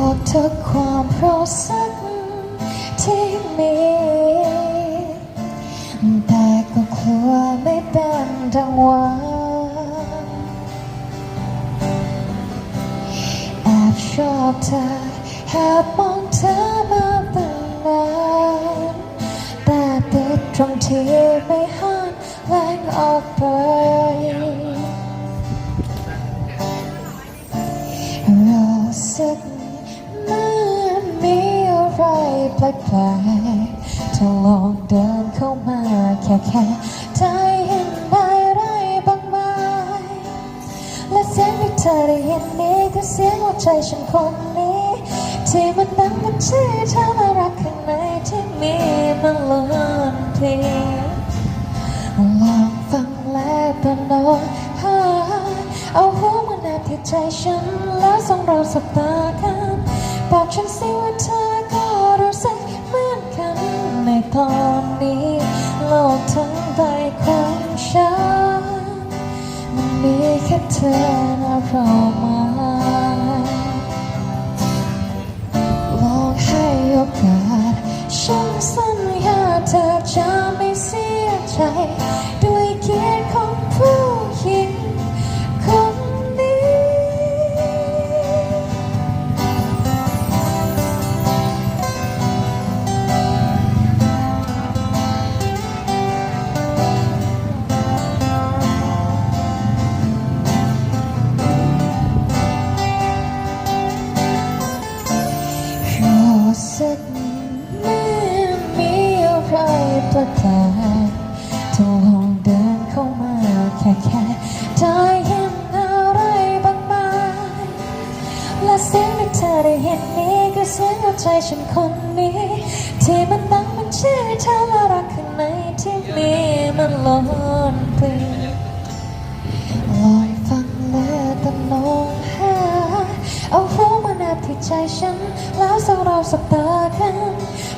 วกทุกความรู้สึกที่มี แต่ก็กลัวไม่เป็นดังหวังแอบชอบเธอแอบมองเธอมาตั้งนานแต่ติดตรงที่ไม่หันแรงออกไปรู้สึก แปลกๆถ้าลองเดินเข้ามาแค่แค่ใจเห็นได้ไรบางไหมและเสียงที่เธอได้ยินนี้คือเสียงหัวใจฉันคนนี้ ที่มันดังมันชื่อเธอและรักข้างในที่มีมันล้นเพียลองฟังและประนอหาเอาหัวมาแนบที่ใจฉันแล้วส่งเราสบตากันบอกฉันสิว่าเธอ ตอนนี้ โลกทั้งใบของฉัน มันมีแค่เธอและเรามาลองให้โอกาสฉันสัญญาเธอจะไม่เสียใจ สึกเมือนมีอะไรแปลกๆถ้าลองเดินเข้ามาแค่แค่ได้เห็นอะไรบางไหมและเสียงที่เธอได้เห็นนี้ก็เสียงหัวใจฉันคนนี้ ที่มันดังมันชื่อเธอและรักข้างในที่มีมันล้นเพลีลอยฟังและตะนองหาเอาหัวมาแนบที่ใจฉัน ส่งเราสบตากัน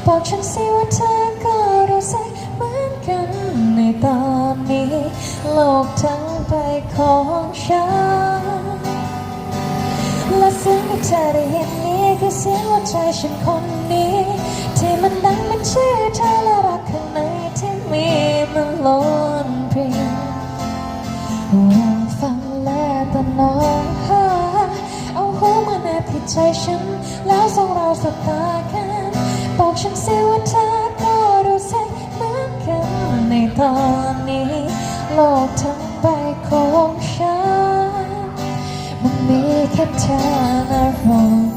บอกฉันสิว่าเธอก็รู้สึกเหมือนกัน ในตอนนี้ โลกทั้งใบของฉัน และเสียงที่เธอได้ยินนี้คือเสียงหัวใจฉันคนนี้ ที่มันดังมันชื่อ ใจฉัน แล้วส่งเราสบตากัน บอกฉันสิว่าเธอก็รู้สึกเหมือนกัน ในตอนนี้ โลกทั้งใบของฉัน มันมีแค่เธอนะรอง